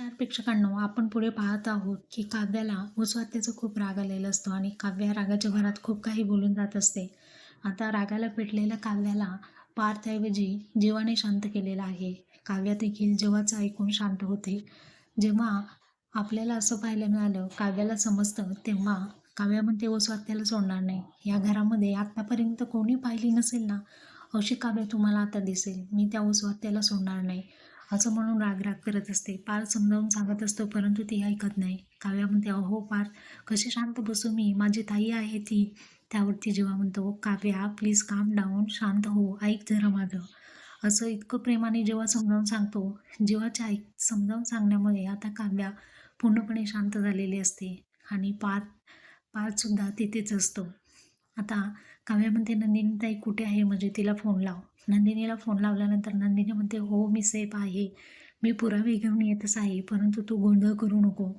नमस्कार प्रेक्षकांनो आपण पुढे पाहत आहोत की काव्याला मुस्वात्याचा खूप राग आलेला असतो आणि काव्या रागाच्या भरात खूप काही बोलून जात असते. आता रागाला पेटलेल्या काव्याला पार्थऐवजी जीवाने शांत केलेला आहे. काव्या देखील जीवाचं ऐकून शांत होते. जेव्हा आपल्याला असं पाहायला मिळालं काव्याला समजतं तेव्हा काव्या म्हणते सोडणार नाही. या घरामध्ये आत्तापर्यंत कोणी पाहिली नसेल ना अशी काव्य तुम्हाला आता दिसेल. मी त्या ओस्वात्याला सोडणार नाही. असं म्हणून राग राग करत असते. पार समजावून सांगत असतो परंतु ती ऐकत नाही. काव्या म्हणते अहो पार कशी शांत बसू मी? माझी ताई आहे ती. त्यावरती जेव्हा म्हणतो काव्या प्लीज काम डाऊन शांत हो. ऐक जरा माझं. असं इतकं प्रेमाने जेव्हा समजावून सांगतो. जेव्हाच्या ऐक समजावून सांगण्यामुळे आता काव्या पूर्णपणे शांत झालेली असते. आणि पार पारसुद्धा तिथेच असतो. आता काव्या म्हणते नंदिनी ताई कुठे आहे? म्हणजे तिला फोन लाव. नंदिनीला फोन लावल्यानंतर नंदिनी म्हणते हो मी सेफ आहे. मी पुरावे घेऊन येतच आहे परंतु तू गोंधळ करू नको.